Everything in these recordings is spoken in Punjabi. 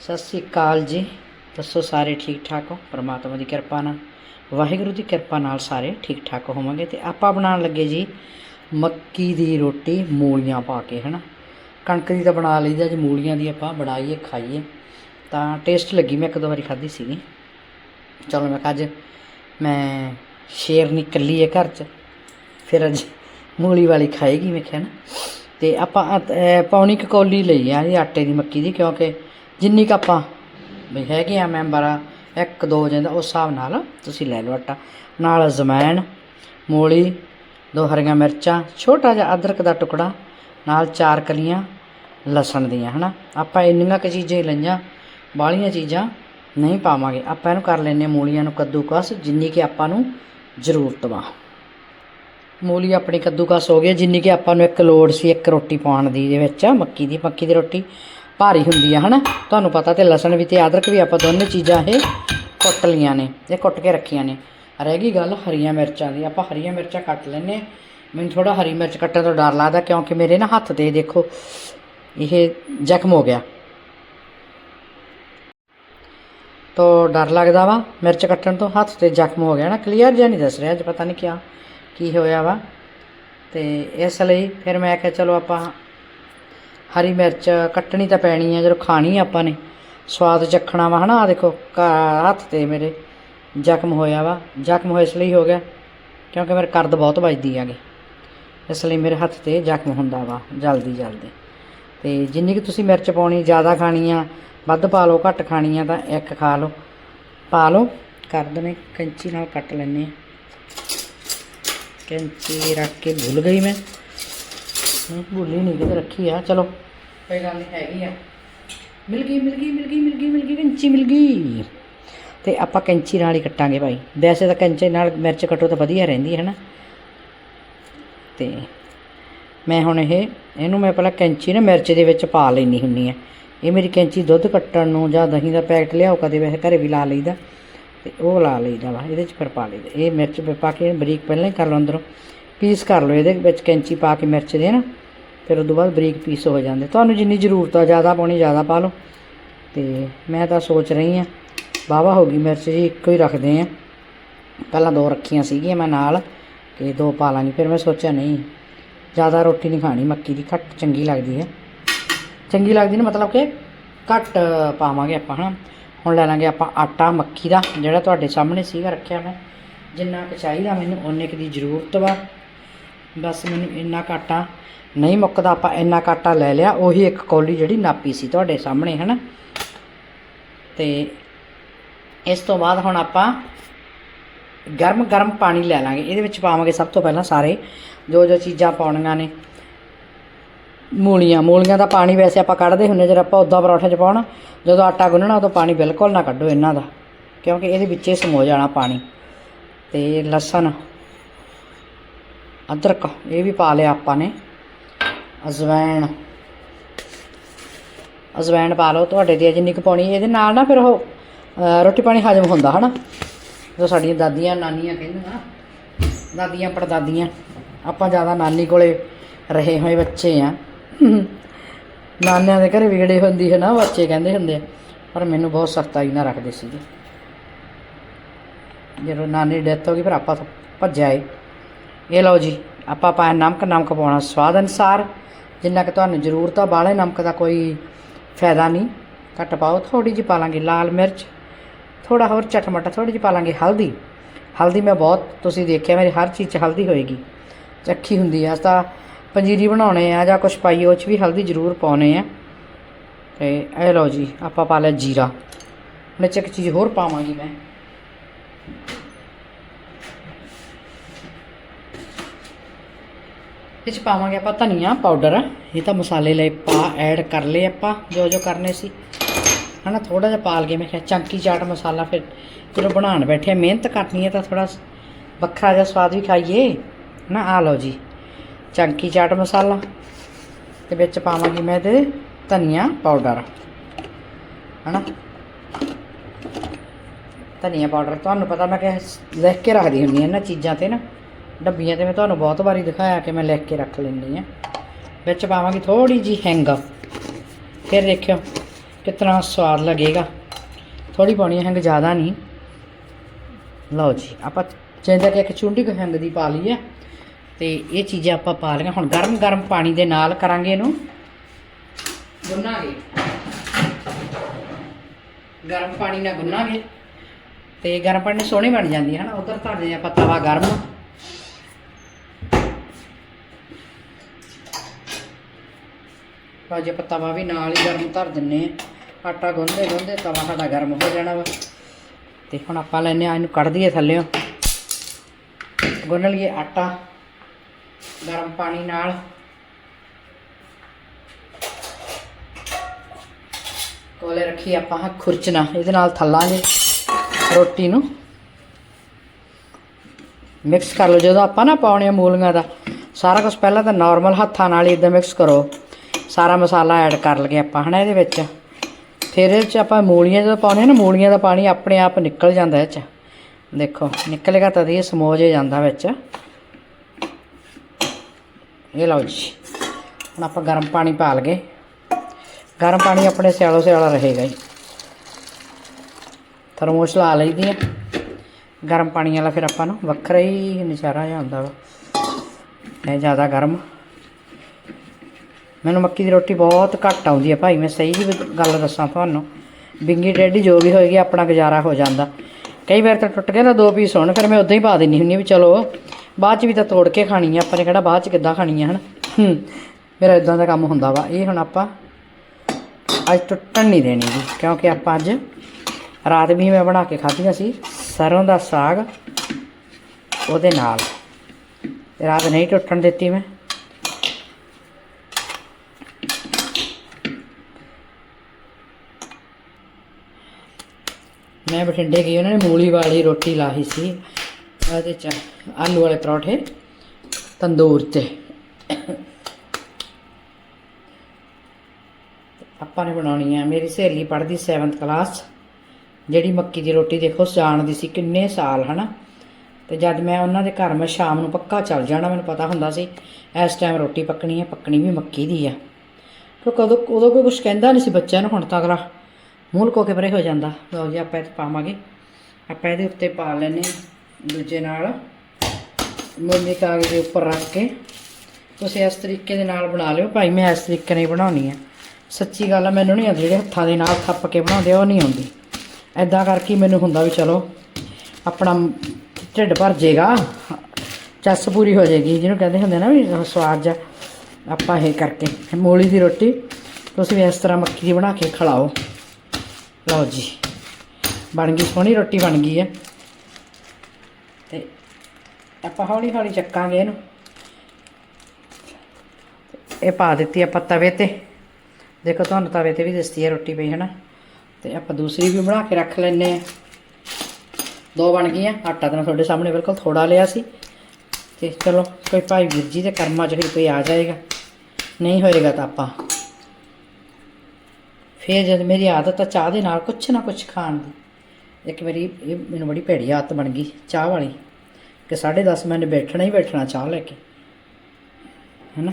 ਸਤਿ ਸ੍ਰੀ ਅਕਾਲ ਜੀ। ਦੱਸੋ ਸਾਰੇ ਠੀਕ ਠਾਕ ਹੋ? ਪ੍ਰਮਾਤਮਾ ਦੀ ਕਿਰਪਾ ਨਾਲ। ਵਾਹਿਗੁਰੂ ਦੀ ਕਿਰਪਾ ਨਾਲ ਸਾਰੇ ਠੀਕ ਠਾਕ ਹੋਵਾਂਗੇ। ਤੇ ਆਪਾਂ ਬਣਾਉਣ ਲੱਗੇ ਜੀ ਮੱਕੀ ਦੀ ਰੋਟੀ, ਮੂਲੀਆਂ ਪਾ ਕੇ, ਹਨਾ? ਕਣਕ ਦੀ ਤਾਂ ਬਣਾ ਲਈਦਾ ਜੀ ਮੂਲੀਆਂ ਦੀ ਆਪਾਂ ਬਣਾਈਏ, ਖਾਈਏ। ਤਾਂ ਟੇਸਟ ਲੱਗੀ, ਮੈਂ ਇੱਕ ਦੋ ਵਾਰੀ ਖਾਧੀ ਸੀਗੀ। ਚਲੋ ਮੈਂ ਕਿਹਾ ਅੱਜ ਮੈਂ ਸ਼ੇਰਨੀ ਕੱਲੀ ਹੈ ਘਰ 'ਚ। ਫਿਰ ਅੱਜ ਮੂਲੀ ਵਾਲੀ ਖਾਏਗੀ, ਮੈਂ ਕਿਹਾ ਨਾ ਤੇ ਆਪਾਂ ਅ- ਪੌਣੀ ਕੌਲੀ ਲਈ ਆ ਜੀ ਆਟੇ ਦੀ ਮੱਕੀ ਦੀ, ਕਿਉਂਕਿ ਜਿੰਨੀ ਕੁ ਆਪਾਂ ਵੀ ਹੈਗੇ ਆ ਮੈਂਬਰ ਆ ਇੱਕ, ਦੋ ਜਾਂਦਾ ਉਸ ਹਿਸਾਬ ਨਾਲ ਤੁਸੀਂ ਲੈ ਲਓ ਆਟਾ। ਨਾਲ ਅਜਵਾਇਣ ਮੂਲੀ, ਦੋ ਹਰੀਆਂ ਮਿਰਚਾਂ, ਛੋਟਾ ਜਿਹਾ ਅਦਰਕ ਦਾ ਟੁਕੜਾ, ਨਾਲ ਚਾਰ ਕਲੀਆਂ ਲਸਣ ਦੀਆਂ, ਹਨਾ? ਆਪਾਂ ਇੰਨੀਆਂ ਕੁ ਚੀਜ਼ਾਂ ਹੀ ਲਈਆਂ ਬਾਹਲੀਆਂ ਚੀਜ਼ਾਂ ਨਹੀਂ ਪਾਵਾਂਗੇ। ਆਪਾਂ ਇਹਨੂੰ ਕਰ ਲੈਨੇ ਮੂਲੀਆਂ ਨੂੰ ਕੱਦੂਕਸ, ਜਿੰਨੀ ਕਿ ਆਪਾਂ ਨੂੰ ਜ਼ਰੂਰਤ ਵਾ। ਮੂਲੀ ਆਪਣੀ ਕੱਦੂਕਸ ਹੋ ਗਈ, ਜਿੰਨੀ ਕਿ ਆਪਾਂ ਨੂੰ ਇੱਕ ਲੋੜ ਸੀ ਇੱਕ ਰੋਟੀ ਪਾਉਣ ਦੀ ਦੇ ਵਿੱਚ, ਮੱਕੀ ਦੀ ਮੱਕੀ ਦੀ ਰੋਟੀ। ਭਾਰੀ ਹੁੰਦੀ ਆ, ਹਨਾ? ਤੁਹਾਨੂੰ ਪਤਾ ਤੇ ਲਸਣ ਵੀ ਤੇ ਅਦਰਕ ਵੀ ਆਪਾਂ ਦੋਨੇ ਚੀਜ਼ਾਂ ਇਹ ਕੁੱਟ ਲੀਆਂ ਨੇ, ਇਹ ਕੁੱਟ ਕੇ ਰੱਖੀਆਂ ਨੇ। ਰਹਿ ਗਈ ਗੱਲ ਹਰੀਆਂ ਮਿਰਚਾਂ ਦੀ, ਆਪਾਂ ਹਰੀਆਂ ਮਿਰਚਾਂ ਕੱਟ ਲੈਨੇ ਹਾਂ। ਮੈਨੂੰ ਥੋੜਾ ਹਰੀ ਮਿਰਚ ਕੱਟਣ ਤੋਂ ਡਰ ਲੱਗਦਾ ਕਿਉਂਕਿ ਮੇਰੇ ਨਾ ਹੱਥ ਤੇ ਦੇਖੋ, ਇਹ ਜ਼ਖਮ ਹੋ ਗਿਆ। ਤੋਂ ਡਰ ਲੱਗਦਾ ਵਾ ਮਿਰਚ ਕੱਟਣ ਤੋਂ, ਹੱਥ ਤੇ ਜ਼ਖਮ ਹੋ ਗਿਆ ਨਾ। ਕਲੀਅਰ ਜਿਹਾ ਨਹੀਂ ਦੱਸ ਰਿਹਾ, ਅੱਜ ਪਤਾ ਨਹੀਂ ਕਿਆ, ਕੀ ਹੋਇਆ ਵਾ। ਤੇ ਇਸ ਲਈ ਫਿਰ ਮੈਂ ਕਿਹਾ ਚਲੋ ਆਪਾਂ ਹਰੀ ਮਿਰਚ ਕੱਟਣੀ ਤਾਂ ਪੈਣੀ ਆ, ਜਦੋਂ ਖਾਣੀ ਆ ਆਪਾਂ ਨੇ। ਸਵਾਦ ਚੱਖਣਾ ਵਾ ਹਨਾ ਆ ਦੇਖੋ ਕਾ- ਹੱਥ ਤੇ ਮੇਰੇ ਜ਼ਖਮ ਹੋਇਆ ਵਾ। ਜ਼ਖਮ ਹੋਇਆ ਇਸ ਲਈ ਹੋ ਗਿਆ, ਕਿਉਂਕਿ ਮੇਰੇ ਕਰਦ ਬਹੁਤ ਵੱਜਦੀ ਆਗੇ ਇਸ ਲਈ ਮੇਰੇ ਹੱਥ ਤੇ ਜ਼ਖਮ ਹੁੰਦਾ ਵਾ, ਜਲਦੀ ਜਲਦੀ। ਤੇ ਜਿੰਨੀ ਕਿ ਤੁਸੀਂ ਮਿਰਚ ਪਾਉਣੀ, ਜ਼ਿਆਦਾ ਖਾਣੀ ਆ, ਵੱਧ ਪਾ ਲਓ, ਘੱਟ ਖਾਣੀ ਆ, ਤਾਂ ਇੱਕ ਖਾ ਲਓ। ਪਾ ਲਓ ਕਰ ਦਨੇ ਕੈਂਚੀ ਨਾਲ ਕੱਟ ਲੈਣੇ ਆ। ਕੈਂਚੀ ਰੱਖ ਕੇ ਭੁੱਲ ਗਈ ਮੈਂ। ਨਹੀਂ ਭੁੱਲੀ ਨਹੀਂ ਕਿਤੇ ਰੱਖੀ ਆ ਚਲੋ। ਕੋਈ ਗੱਲ ਨਹੀਂ ਹੈਗੀ ਆ। ਮਿਲ ਗਈ ਮਿਲ ਗਈ ਮਿਲ ਗਈ ਮਿਲ ਗਈ ਮਿਲ ਗਈ ਕੈਂਚੀ ਮਿਲ ਗਈ। ਤੇ ਆਪਾਂ ਕੈਂਚੀ ਨਾਲ ਹੀ ਕੱਟਾਂਗੇ ਭਾਈ। ਵੈਸੇ ਤਾਂ ਕੈਂਚੀ ਨਾਲ ਮਿਰਚ ਕੱਟੋ ਤਾਂ ਵਧੀਆ ਰਹਿੰਦੀ ਹੈ ਨਾ। ਤੇ ਮੈਂ ਹੁਣ ਇਹ ਇਹਨੂੰ ਮੈਂ ਪਹਿਲਾਂ ਕੈਂਚੀ ਨਾ ਮਿਰਚ ਦੇ ਵਿੱਚ ਪਾ ਲੈਣੀ ਹੁੰਨੀ ਆ ਇਹ ਮੇਰੀ ਕੈਂਚੀ ਦੁੱਧ ਕੱਟਣ ਨੂੰ ਜਾਂ ਦਹੀਂ ਦਾ ਪੈਕਟ ਲਿਆਓ ਕਦੇ ਵੈਸੇ ਘਰੇ ਵੀ ਲਾ ਲਈਦਾ। ਤੇ ਉਹ ਲਾ ਲਈਦਾ ਵਾ ਇਹਦੇ 'ਚ ਫਿਰ ਪਾ ਲਈਦਾ। ਇਹ ਮਿਰਚ ਪਾ ਕੇ ਬਰੀਕ ਪਹਿਲਾਂ ਹੀ ਕਰ ਲਓ ਅੰਦਰੋਂ। ਪੀਸ ਕਰ ਲਓ ਇਹਦੇ ਵਿੱਚ ਕੈਂਚੀ ਪਾ ਕੇ ਮਿਰਚ ਦੇ ਨਾ, ਫਿਰ ਉਦੋਂ ਬਾਅਦ ਬਰੀਕ ਪੀਸ ਹੋ ਜਾਂਦੇ। ਤੁਹਾਨੂੰ ਜਿੰਨੀ ਜ਼ਰੂਰਤ ਆ, ਜ਼ਿਆਦਾ ਪਾਉਣੀ, ਜ਼ਿਆਦਾ ਪਾ ਲਓ। ਤੇ ਮੈਂ ਤਾਂ ਸੋਚ ਰਹੀ ਆ ਵਾਹਵਾ ਹੋ ਗਈ ਮਿਰਚ ਜੀ, ਇੱਕੋ ਹੀ ਰੱਖਦੇ ਆ ਪਹਿਲਾਂ ਦੋ ਰੱਖੀਆਂ ਸੀਗੀਆਂ ਮੈਂ ਨਾਲ ਕਿ ਦੋ ਪਾ ਲਾਂਗੀ। ਫਿਰ ਮੈਂ ਸੋਚਿਆ ਨਹੀਂ, ਜ਼ਿਆਦਾ ਰੋਟੀ ਨਹੀਂ ਖਾਣੀ, ਮੱਕੀ ਦੀ ਘੱਟ ਚੰਗੀ ਲੱਗਦੀ ਹੈ। ਚੰਗੀ ਲੱਗਦੀ ਨਾ ਮਤਲਬ ਕਿ ਘੱਟ ਪਾਵਾਂਗੇ ਆਪਾਂ, ਹਨਾ। ਹੁਣ ਲੈ ਲਾਂਗੇ ਆਪਾਂ ਆਟਾ, ਮੱਕੀ ਦਾ, ਜਿਹੜਾ ਤੁਹਾਡੇ ਸਾਹਮਣੇ ਸੀਗਾ, ਰੱਖਿਆ ਮੈਂ। ਜਿੰਨਾ ਕੁ ਚਾਹੀਦਾ ਮੈਨੂੰ, ਓਨੇ ਕੁ ਦੀ ਜ਼ਰੂਰਤ ਵਾ। ਬਸ ਮੈਨੂੰ ਇੰਨਾ ਕੁ ਨਹੀਂ ਮੁੱਕਦਾ, ਆਪਾਂ ਇੰਨਾ ਕੁ ਲੈ ਲਿਆ, ਉਹੀ ਇੱਕ ਕੌਲੀ ਜਿਹੜੀ ਨਾਪੀ ਸੀ ਤੁਹਾਡੇ ਸਾਹਮਣੇ, ਹਨਾ? ਤੇ ਇਸ ਤੋਂ ਬਾਅਦ ਹੁਣ ਆਪਾਂ ਗਰਮ ਗਰਮ ਪਾਣੀ ਲੈ ਲਾਂਗੇ। ਇਹਦੇ ਵਿੱਚ ਪਾਵਾਂਗੇ ਸਭ ਤੋਂ ਪਹਿਲਾਂ ਸਾਰੇ, ਜੋ ਜੋ ਚੀਜ਼ਾਂ ਪਾਉਣੀਆਂ ਨੇ। ਮੂਲੀਆਂ ਮੂਲੀਆਂ ਦਾ ਪਾਣੀ ਵੈਸੇ ਆਪਾਂ ਕੱਢਦੇ ਹੁੰਨੇ ਜਦੋਂ ਆਪਾਂ ਉਦਾਂ ਪਰੌਂਠੇ 'ਚ ਪਾਉਣਾ, ਜਦੋਂ ਆਟਾ ਗੁੰਨਣਾ, ਉਦੋਂ ਪਾਣੀ ਬਿਲਕੁਲ ਨਾ ਕੱਢੋ ਇਹਨਾਂ ਦਾ, ਕਿਉਂਕਿ ਇਹਦੇ ਵਿੱਚੇ ਸਮੋ ਜਾਣਾ ਪਾਣੀ। ਤੇ ਲਸਣ ਅਦਰਕ, ਇਹ ਵੀ ਪਾ ਲਿਆ ਆਪਾਂ ਨੇ। ਅਜਵਾਇਣ ਅਜਵਾਇਣ ਪਾ ਲਓ, ਤੁਹਾਡੇ ਦੀ ਜਿੰਨੀ ਕੁ ਪਾਉਣੀ, ਇਹਦੇ ਨਾਲ ਨਾ ਫਿਰ ਉਹ ਰੋਟੀ ਪਾਣੀ ਹਜਮ ਹੁੰਦਾ, ਹਨਾ? ਜੋ ਸਾਡੀਆਂ ਦਾਦੀਆਂ, ਨਾਨੀਆਂ ਕਹਿੰਦੀਆਂ ਦਾਦੀਆਂ, ਪੜਦਾਦੀਆਂ, ਆਪਾਂ ਜ਼ਿਆਦਾ ਨਾਨੀ ਕੋਲੇ ਰਹੇ ਹੋਏ ਬੱਚੇ ਆ। ਨਾਨਿਆਂ ਦੇ ਘਰੇ ਵਿਗੜੇ ਹੁੰਦੀ ਹੈ ਨਾ, ਬੱਚੇ ਕਹਿੰਦੇ ਹੁੰਦੇ ਆ, ਪਰ ਮੈਨੂੰ ਬਹੁਤ ਸਖਤਾਈ ਨਾਲ ਰੱਖਦੇ ਸੀਗੇ। ਜਦੋਂ ਨਾਨੀ ਡੈਥ ਹੋ ਗਈ, ਫਿਰ ਆਪਾਂ ਤਾਂ ਭੱਜ ਆਏ ਇਹ ਲਓ ਜੀ, ਆਪਾਂ ਪਾਇਆ ਨਮਕ ਨਮਕ ਪਾਉਣਾ ਸਵਾਦ ਅਨੁਸਾਰ। ਜਿੰਨਾ ਕਿ ਤੁਹਾਨੂੰ ਜ਼ਰੂਰਤ ਆ ਬਾਹਲੇ ਨਮਕ ਦਾ ਕੋਈ ਫਾਇਦਾ ਨਹੀਂ। ਘੱਟ ਪਾਓ ਥੋੜੀ ਜਿਹੀ ਪਾ ਲਾਂਗੇ ਲਾਲ ਮਿਰਚ ਥੋੜਾ ਹੋਰ ਚਟਮਟਾ ਥੋੜੀ ਜਿਹੀ ਪਾ ਲਾਂਗੇ ਹਲਦੀ। ਹਲਦੀ ਮੈਂ ਬਹੁਤ, ਤੁਸੀਂ ਦੇਖਿਆ ਮੇਰੀ ਹਰ ਚੀਜ਼ 'ਚ ਹਲਦੀ ਹੋਏਗੀ। ਚੱਖੀ ਹੁੰਦੀ ਆ ਤਾਂ ਪੰਜੀਰੀ ਬਣਾਉਣੇ ਆ ਜਾਂ ਕੁਛ ਪਾਈਏ, ਉਹ 'ਚ ਵੀ ਹਲਦੀ ਜ਼ਰੂਰ ਪਾਉਣੇ ਆ। ਤੇ ਇਹ ਲਓ ਜੀ, ਆਪਾਂ ਪਾ ਲਿਆ ਜੀਰਾ। ਹੁਣ 'ਚ ਇੱਕ ਚੀਜ਼ ਹੋਰ ਪਾਵਾਂਗੀ ਮੈਂ। ਇਹ 'ਚ ਪਾਵਾਂਗੇ ਆਪਾਂ ਧਨੀਆ ਪਾਊਡਰ ਇਹ ਤਾਂ ਮਸਾਲੇ ਲਈ ਪਾ ਐਡ ਕਰ ਲਏ ਆਪਾਂ, ਜੋ ਜੋ ਕਰਨੇ ਸੀ। ਹਨਾ ਥੋੜਾ ਜਿਹਾ ਪਾ ਲਗੇ ਮੈਂ ਕਿਹਾ ਚੰਕੀ ਚਾਟ ਮਸਾਲਾ ਫਿਰ ਜਦੋਂ ਬਣਾਉਣ ਬੈਠੇ ਮਿਹਨਤ ਕਰਨੀ ਹੈ ਤਾਂ ਥੋੜਾ ਵੱਖਰਾ ਜਿਹਾ ਸਵਾਦ ਵੀ ਖਾਈਏ। ਨਾ ਆ ਲਓ ਜੀ, ਚੰਕੀ ਚਾਟ ਮਸਾਲਾ। ਤੇ ਵਿੱਚ ਪਾਵਾਂਗੀ ਮੈਂ ਇਹਦੇ ਧਨੀਆ ਪਾਊਡਰ ਹਨਾ? ਧਨੀਆ ਪਾਊਡਰ ਤੁਹਾਨੂੰ ਪਤਾ ਮੈਂ ਕਿ ਲਿਖ ਕੇ ਰੱਖਦੀ ਹੁੰਦੀ ਹਾਂ ਇਹਨਾਂ ਚੀਜ਼ਾਂ ਤੇ ਨਾ। ਡੱਬੀਆਂ ਤੇ ਮੈਂ ਤੁਹਾਨੂੰ ਬਹੁਤ ਵਾਰੀ ਦਿਖਾਇਆ ਕਿ ਮੈਂ ਲਿਖ ਕੇ ਰੱਖ ਲੈਂਦੀ ਆ ਵਿੱਚ ਪਾਵਾਂਗੀ ਥੋੜੀ ਜੀ ਹਿੰਗ ਫਿਰ ਦੇਖਿਓ ਕਿਤਨਾ ਸਵਾਦ ਲੱਗੇਗਾ। ਥੋੜੀ ਪਾਉਣੀ ਹੈਂਗ ਜ਼ਿਆਦਾ ਨਹੀਂ। ਲਓ ਜੀ, ਆਪਾਂ ਚਾਹੀਦਾ ਕਿ ਇੱਕ ਚੁੰਡੀ ਕੁ ਹਿੰਗ ਦੀ ਪਾ ਲਈ ਹੈ ਤੇ ਇਹ ਚੀਜ਼ਾਂ ਆਪਾਂ ਪਾ ਲਈਆਂ। ਹੁਣ ਗਰਮ ਗਰਮ ਪਾਣੀ ਦੇ ਨਾਲ ਕਰਾਂਗੇ ਇਹਨੂੰ। ਗੁੰਨਾਂਗੇ। ਗਰਮ ਪਾਣੀ ਨਾਲ ਗੁੰਨਾਂਗੇ, ਤੇ ਗਰਮ ਪਾਣੀ ਸੋਹਣੀ ਬਣ ਜਾਂਦੀ ਹੈ ਨਾ। ਉਧਰ ਤੁਹਾਡੇ ਆਪਾਂ ਤਵਾ ਗਰਮ। ਭਾਜੀ ਆਪਾਂ ਤਵਾ ਵੀ ਨਾਲ ਹੀ ਗਰਮ ਧਰ ਦਿੰਨੇ ਆ। ਆਟਾ ਗੁੰਨਦੇ ਗੁੰਨਦੇ ਤਵਾ ਸਾਡਾ ਗਰਮ ਹੋ ਜਾਣਾ ਵਾ। ਤੇ ਹੁਣ ਆਪਾਂ ਲੈਨੇ ਆ, ਇਹਨੂੰ ਕੱਢ ਦਈਏ ਥੱਲੇੋਂ। ਗੁੰਨ ਲਈਏ ਆਟਾ ਗਰਮ ਪਾਣੀ ਨਾਲ। ਕੋਲੇ ਰੱਖੀ ਆਪਾਂ ਖੁਰਚਣਾ ਇਹਦੇ ਨਾਲ ਥੱਲਾਂਗੇ ਰੋਟੀ ਨੂੰ। ਮਿਕਸ ਕਰ ਲਓ, ਜਦੋਂ ਆਪਾਂ ਨਾ ਪਾਉਣੇ ਮੂਲੀਆਂ ਦਾ, ਸਾਰਾ ਕੁਝ ਪਹਿਲਾਂ ਤਾਂ ਨਾਰਮਲ ਹੱਥਾਂ ਨਾਲ ਹੀ ਇਦਾਂ ਮਿਕਸ ਕਰੋ। ਸਾਰਾ ਮਸਾਲਾ ਐਡ ਕਰ ਲਗੇ ਆਪਾਂ, ਹਨਾ ਇਹਦੇ ਵਿੱਚ। ਫਿਰ ਇਹਦੇ 'ਚ ਆਪਾਂ ਮੂਲੀਆਂ ਜਦੋਂ ਪਾਉਣੇ ਨਾ, ਮੂਲੀਆਂ ਦਾ ਪਾਣੀ ਆਪਣੇ ਆਪ ਨਿਕਲ ਜਾਂਦਾ ਇਹ 'ਚ। ਦੇਖੋ, ਨਿਕਲੇਗਾ ਤਾਂ ਇਹ ਸਮੋਜ ਹੋ ਜਾਂਦਾ ਵਿੱਚ। ਇਹ ਲਓ ਜੀ, ਹੁਣ ਆਪਾਂ ਗਰਮ ਪਾਣੀ ਪਾ ਲਗੇ। ਗਰਮ ਪਾਣੀ ਆਪਣੇ ਸਿਆਲੋ ਸਿਆਲਾ ਰਹੇਗਾ ਜੀ। ਥਰਮੋਸ ਲਾ ਲਈਦੀ ਹੈ ਗਰਮ ਪਾਣੀ ਵਾਲਾ ਫਿਰ ਆਪਾਂ ਨੂੰ ਵੱਖਰਾ ਹੀ ਨਜ਼ਾਰਾ ਜਿਹਾ ਆਉਂਦਾ ਵਾ। ਇਹ ਜ਼ਿਆਦਾ ਗਰਮ। ਮੈਨੂੰ ਮੱਕੀ ਦੀ ਰੋਟੀ ਬਹੁਤ ਘੱਟ ਆਉਂਦੀ ਹੈ ਭਾਈ, ਮੈਂ ਸਹੀ ਜੀ ਗੱਲ ਦੱਸਾਂ ਤੁਹਾਨੂੰ। ਬਿੰਗੀ ਟੇਢੀ ਜੋ ਵੀ ਹੋਏਗੀ, ਆਪਣਾ ਗੁਜ਼ਾਰਾ ਹੋ ਜਾਂਦਾ। ਕਈ ਵਾਰ ਤਾਂ ਟੁੱਟ ਗਏ ਨਾ ਦੋ ਪੀਸ ਹੋਣ, ਫਿਰ ਮੈਂ ਉਦਾਂ ਹੀ ਪਾ ਦਿੰਨੀ ਹੁੰਨੀ ਵੀ ਚਲੋ, ਬਾਅਦ ਚ ਵੀ ਤਾਂ ਤੋੜ ਕੇ ਖਾਣੀ ਆ, ਆਪਾਂ ਨੇ ਕਿਹੜਾ ਬਾਅਦ ਚ ਕਿੱਦਾਂ ਖਾਣੀ ਆ, ਹਨ? ਮੇਰਾ ਇਦਾਂ ਦਾ ਕੰਮ ਹੁੰਦਾ ਵਾ। ਇਹ ਹੁਣ ਆਪਾਂ ਅੱਜ ਟੁੱਟਣ ਨਹੀਂ ਦੇਣੀ ਜੀ, ਕਿਉਂਕਿ ਆਪਾਂ ਅੱਜ ਰਾਤ ਵੀ ਮੈਂ ਬਣਾ ਕੇ ਖਾਧੀਆਂ ਸੀ, ਸਰੋਂ ਦਾ ਸਾਗ ਉਹਦੇ ਨਾਲ। ਰਾਤ ਨਹੀਂ ਟੁੱਟਣ ਦਿੱਤੀ ਮੈਂ। ਮੈਂ ਬਠਿੰਡੇ ਗਈ, ਉਹਨਾਂ ਨੇ ਮੂਲੀ ਵਾਲੀ ਰੋਟੀ ਲਾਹੀ ਸੀ। ਉਹਦੇ ਚ ਆਲੂ ਵਾਲੇ ਪਰੌਠੇ, ਤੰਦੂਰ ਤੇ। ਆਪਾਂ ਨੇ ਬਣਾਉਣੀ ਆ। ਮੇਰੀ ਸਹੇਲੀ ਪੜ੍ਹਦੀ 7th ਕਲਾਸ ਜਿਹੜੀ ਮੱਕੀ ਦੀ ਰੋਟੀ ਦੇਖੋ, ਜਾਣਦੀ ਸੀ ਕਿੰਨੇ ਸਾਲ, ਹਨਾ? ਤੇ ਜਦ ਮੈਂ ਉਹਨਾਂ ਦੇ ਘਰ, ਮੈਂ ਸ਼ਾਮ ਨੂੰ ਪੱਕਾ ਚੱਲ ਜਾਣਾ, ਮੈਨੂੰ ਪਤਾ ਹੁੰਦਾ ਸੀ, ਇਸ ਟਾਈਮ ਰੋਟੀ ਪੱਕਣੀ ਹੈ ਪੱਕਣੀ ਵੀ ਮੱਕੀ ਦੀ ਆ। ਕਿਉਂ ਕਦੋਂ ਉਦੋਂ ਕੋਈ ਕੁਝ ਕਹਿੰਦਾ ਨਹੀਂ ਸੀ ਬੱਚਿਆਂ ਨੂੰ, ਹੁਣ ਤਾਂ ਅਗਲਾ ਮੂੰਹ ਲੁਕੋ ਕੇ ਪਰੇ ਹੋ ਜਾਂਦਾ। ਲਓ ਜੀ, ਆਪਾਂ ਇਹ ਪਾਵਾਂਗੇ। ਆਪਾਂ ਇਹਦੇ ਉੱਤੇ ਪਾ ਲੈਨੇ ਦੂਜੇ ਨਾਲ ਮੁੰਨੀ ਕਾਗਜ਼ ਦੇ ਉੱਪਰ ਰੱਖ ਕੇ ਤੁਸੀਂ ਇਸ ਤਰੀਕੇ ਦੇ ਨਾਲ ਬਣਾ ਲਿਓ। ਭਾਈ, ਮੈਂ ਇਸ ਤਰੀਕੇ ਨਾਲ ਬਣਾਉਣੀ ਆ। ਸੱਚੀ ਗੱਲ ਆ, ਮੈਨੂੰ ਨਹੀਂ ਆਉਂਦੀ, ਜਿਹੜੇ ਹੱਥਾਂ ਦੇ ਨਾਲ ਥੱਪ ਕੇ ਬਣਾਉਂਦੇ ਉਹ ਨਹੀਂ ਆਉਂਦੀ। ਐਦਾਂ ਕਰਕੇ ਮੈਨੂੰ ਹੁੰਦਾ ਵੀ ਚਲੋ, ਆਪਣਾ ਢਿੱਡ ਭਰ ਜਾਏਗਾ ਚੱਸ ਪੂਰੀ ਹੋ ਜਾਏਗੀ ਜਿਹਨੂੰ ਕਹਿੰਦੇ ਹੁੰਦੇ ਨਾ ਵੀ ਸਵਾਦ ਜਾ ਆਪਾਂ ਇਹ ਕਰਕੇ, ਮੂਲੀ ਦੀ ਰੋਟੀ, ਤੁਸੀਂ ਇਸ ਤਰ੍ਹਾਂ ਮੱਕੀ ਦੀ ਬਣਾ ਕੇ ਖਿਲਾਓ। ਲਓ ਜੀ, ਬਣ ਗਈ ਸੋਹਣੀ ਰੋਟੀ ਬਣ ਗਈ ਹੈ। ਤੇ ਆਪਾਂ ਹੌਲੀ ਹੌਲੀ ਚੱਕਾਂਗੇ ਇਹਨੂੰ। ਇਹ ਪਾ ਦਿੱਤੀ ਆਪਾਂ ਤਵੇ ਤੇ। ਦੇਖੋ ਤੁਹਾਨੂੰ ਤਵੇ ਤੇ ਵੀ ਦਿਸਦੀ ਹੈ ਰੋਟੀ ਪਈ ਹੈ ਨਾ ਤੇ ਆਪਾਂ ਦੂਸਰੀ ਵੀ ਬਣਾ ਕੇ ਰੱਖ ਲੈਨੇ ਆ ਦੋ ਬਣ ਗਈਆਂ, ਆਟਾ ਤਾਂ ਮੈਂ ਤੁਹਾਡੇ ਸਾਹਮਣੇ ਬਿਲਕੁਲ ਥੋੜਾ ਲਿਆ ਸੀ। ਤੇ ਚਲੋ, ਕੋਈ ਭਾਈ ਵੀਰ ਜੀ ਦੇ ਕਰਮਾਂ 'ਚ ਫਿਰ ਕੋਈ ਆ ਜਾਏਗਾ। ਨਹੀਂ ਹੋਏਗਾ ਤਾਂ ਆਪਾਂ ਫਿਰ ਜਦ ਮੇਰੀ ਆਦਤ ਆ ਚਾਹ ਦੇ ਨਾਲ ਕੁਛ ਨਾ ਕੁਛ ਖਾਣ ਦੀ। ਇੱਕ ਮੇਰੀ, ਇਹ ਮੈਨੂੰ ਬੜੀ ਭੈੜੀ ਆਦਤ ਬਣ ਗਈ ਚਾਹ ਵਾਲੀ ਕਿ 10:30 ਮੈਨੇ ਬੈਠਣਾ ਹੀ ਬੈਠਣਾ ਚਾਹ ਲੈ ਕੇ। ਹੈਨਾ?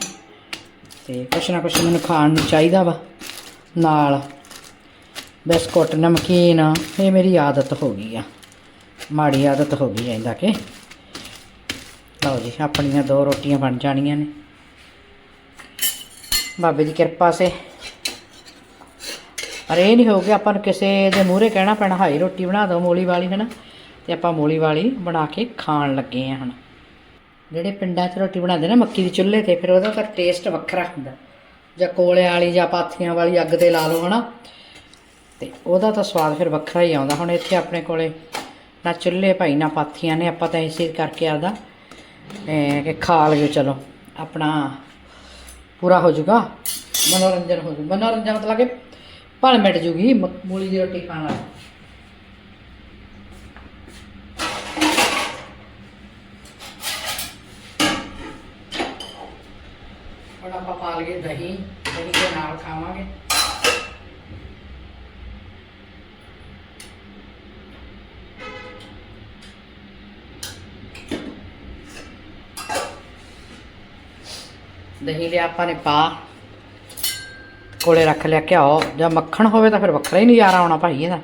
ਤੇ ਕੁਛ ਨਾ ਕੁਛ ਮੈਨੂੰ ਖਾਣ ਨੂੰ ਚਾਹੀਦਾ ਵਾ, ਨਾਲ ਬਿਸਕੁਟ, ਨਮਕੀਨ, ਇਹ ਮੇਰੀ ਆਦਤ ਹੋ ਗਈ ਆ। ਮਾੜੀ ਆਦਤ ਹੋ ਗਈ ਐਂਦਾ ਕਿ। ਲਓ ਜੀ, ਆਪਣੀਆਂ ਦੋ ਰੋਟੀਆਂ ਬਣ ਜਾਣੀਆਂ ਨੇ। ਬਾਬੇ ਦੀ ਕਿਰਪਾ ਸੇ। ਪਰ ਇਹ ਨਹੀਂ ਹੋਊਗਾ, ਆਪਾਂ ਨੂੰ ਕਿਸੇ ਦੇ ਮੂਹਰੇ ਕਹਿਣਾ ਪੈਣਾ ਹਾਈ ਰੋਟੀ ਬਣਾ ਦਿਓ ਮੂਲੀ ਵਾਲੀ ਹੈ ਨਾ ਤੇ ਆਪਾਂ ਮੂਲੀ ਵਾਲੀ ਬਣਾ ਕੇ ਖਾਣ ਲੱਗੇ ਆ ਹੁਣ। ਜਿਹੜੇ ਪਿੰਡਾਂ 'ਚ ਰੋਟੀ ਬਣਾਉਂਦੇ ਨਾ ਮੱਕੀ ਦੀ ਚੁੱਲ੍ਹੇ ਤੇ, ਫਿਰ ਉਹਦਾ ਤਾਂ ਟੇਸਟ ਵੱਖਰਾ ਹੁੰਦਾ। ਜਾਂ ਕੋਲੇ ਵਾਲੀ ਜਾਂ ਪਾਥੀਆਂ ਵਾਲੀ ਅੱਗ ਤੇ ਲਾ ਲਓ ਹਨਾ? ਤੇ ਉਹਦਾ ਤਾਂ ਸਵਾਦ ਫਿਰ ਵੱਖਰਾ ਹੀ ਆਉਂਦਾ। ਹੁਣ ਇੱਥੇ ਆਪਣੇ ਕੋਲੇ ਨਾ ਚੁੱਲ੍ਹੇ ਭਾਈ, ਨਾ ਪਾਥੀਆਂ ਨੇ, ਆਪਾਂ ਤਾਂ ਇਸੇ ਕਰਕੇ ਆਦਾ ਕਿ ਖਾ ਲਿਓ ਚਲੋ, ਆਪਣਾ ਪੂਰਾ ਹੋ ਜਾਊਗਾ, ਮਨੋਰੰਜਨ ਹੋ ਜਾਊ। ਮਨੋਰੰਜਨ ਮਤਲਬ ਕਿ ਭਲ ਮਿਟ ਜੂਗੀ, ਮ- ਮੂਲੀ ਦੀ ਰੋਟੀ ਖਾਣ ਨਾਲ ਹੁਣ ਆਪਾਂ ਪਾ ਲਈਏ ਦਹੀਂ ਦਹੀਂ ਦੇ ਨਾਲ ਖਾਵਾਂਗੇ। ਦਹੀਂ ਲਿਆ ਆਪਾਂ ਨੇ ਪਾ। ਕੋਲੇ ਰੱਖ ਲਿਆ ਘਿਓ ਜਾਂ ਮੱਖਣ ਹੋਵੇ ਤਾਂ ਫਿਰ ਵੱਖਰਾ ਹੀ ਨਜ਼ਾਰਾ ਆਉਣਾ ਭਾਈ ਇਹਦਾ।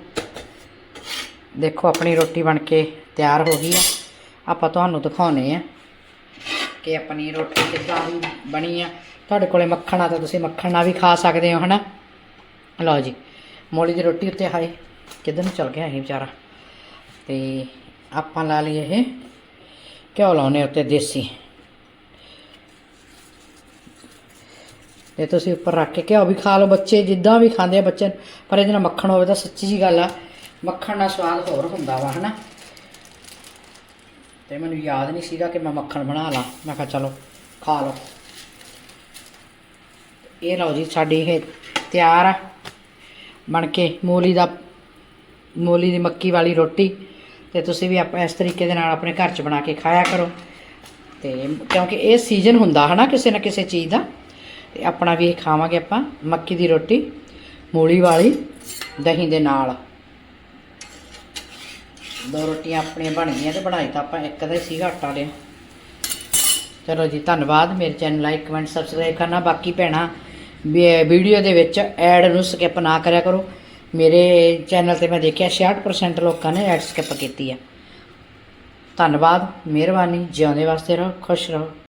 ਦੇਖੋ, ਆਪਣੀ ਰੋਟੀ ਬਣ ਕੇ ਤਿਆਰ ਹੋ ਗਈ ਆ। ਆਪਾਂ ਤੁਹਾਨੂੰ ਦਿਖਾਉਨੇ ਆ ਕਿ ਆਪਣੀ ਰੋਟੀ ਕਿੱਦਾਂ ਦੀ ਬਣੀ ਆ। ਤੁਹਾਡੇ ਕੋਲੇ ਮੱਖਣ ਆ ਤਾਂ ਤੁਸੀਂ ਮੱਖਣ ਨਾਲ ਵੀ ਖਾ ਸਕਦੇ ਹੋ, ਹਨਾ? ਲਓ ਜੀ, ਮੂਲੀ ਦੀ ਰੋਟੀ ਉੱਤੇ ਹਾਏ, ਕਿੱਧਰ ਨੂੰ ਚਲ ਗਿਆ ਇਹ ਵਿਚਾਰਾ? ਤੇ ਆਪਾਂ ਲਾ ਲਈ ਇਹ ਘਿਓ ਲਾਉਨੇ ਉੱਤੇ ਦੇਸੀ। ਤੇ ਤੁਸੀਂ ਉੱਪਰ ਰੱਖ ਕੇ ਘਿਓ ਵੀ ਖਾ ਲਓ, ਬੱਚੇ ਜਿੱਦਾਂ ਵੀ ਖਾਂਦੇ ਆ ਬੱਚੇ ਪਰ ਇਹਦੇ ਨਾਲ ਮੱਖਣ ਹੋਵੇ ਤਾਂ ਸੱਚੀ ਜੀ ਗੱਲ ਆ, ਮੱਖਣ ਦਾ ਸਵਾਦ ਹੋਰ ਹੁੰਦਾ ਵਾ, ਹਨਾ? ਤੇ ਮੈਨੂੰ ਯਾਦ ਨਹੀਂ ਸੀਗਾ ਕਿ ਮੈਂ ਮੱਖਣ ਬਣਾ ਲਾਂ। ਮੈਂ ਕਿਹਾ ਚਲੋ, ਖਾ ਲਓ। ਇਹ ਲਓ ਜੀ, ਸਾਡੀ ਇਹ ਤਿਆਰ ਆ। ਬਣ ਕੇ ਮੂਲੀ ਦਾ, ਮੂਲੀ ਦੀ ਮੱਕੀ ਵਾਲੀ ਰੋਟੀ। ਤੇ ਤੁਸੀਂ ਵੀ ਆਪ ਇਸ ਤਰੀਕੇ ਦੇ ਨਾਲ ਆਪਣੇ ਘਰ 'ਚ ਬਣਾ ਕੇ ਖਾਇਆ ਕਰੋ। ਤੇ ਕਿਉਂਕਿ ਇਹ ਸੀਜ਼ਨ ਹੁੰਦਾ, ਹਨਾ, ਕਿਸੇ ਨਾ ਕਿਸੇ ਚੀਜ਼ ਦਾ। ਤੇ ਆਪਣਾ ਵੀ ਇਹ ਖਾਵਾਂਗੇ ਆਪਾਂ, ਮੱਕੀ ਦੀ ਰੋਟੀ, ਮੂਲੀ ਵਾਲੀ, ਦਹੀਂ ਦੇ ਨਾਲ। ਦੋ ਰੋਟੀਆਂ ਆਪਣੀਆਂ ਬਣ ਗਈਆਂ ਤੇ ਬਣਾਈ ਤਾਂ ਆਪਾਂ ਇੱਕ ਦਾ ਹੀ ਸੀਗਾ ਆਟਾ ਲਿਆ। ਚਲੋ ਜੀ, ਧੰਨਵਾਦ। ਮੇਰੇ ਚੈਨਲ ਲਾਈਕ ਕਮੈਂਟ ਸਬਸਕ੍ਰਾਈਬ ਕਰਨਾ। ਬਾਕੀ ਭੈਣਾਂ, ਵੀ- ਵੀਡੀਓ ਦੇ ਵਿੱਚ ਐਡ ਨੂੰ ਸਕਿਪ ਨਾ ਕਰਿਆ ਕਰੋ। ਮੇਰੇ ਚੈਨਲ ਤੇ ਮੈਂ ਦੇਖਿਆ 66% ਲੋਕਾਂ ਨੇ ਐਡ ਸਕਿਪ ਕੀਤੀ ਆ। ਧੰਨਵਾਦ। ਮਿਹਰਬਾਨੀ। ਜਿਉਂਦੇ ਵਾਸਤੇ ਰਹੋ, ਖੁਸ਼ ਰਹੋ।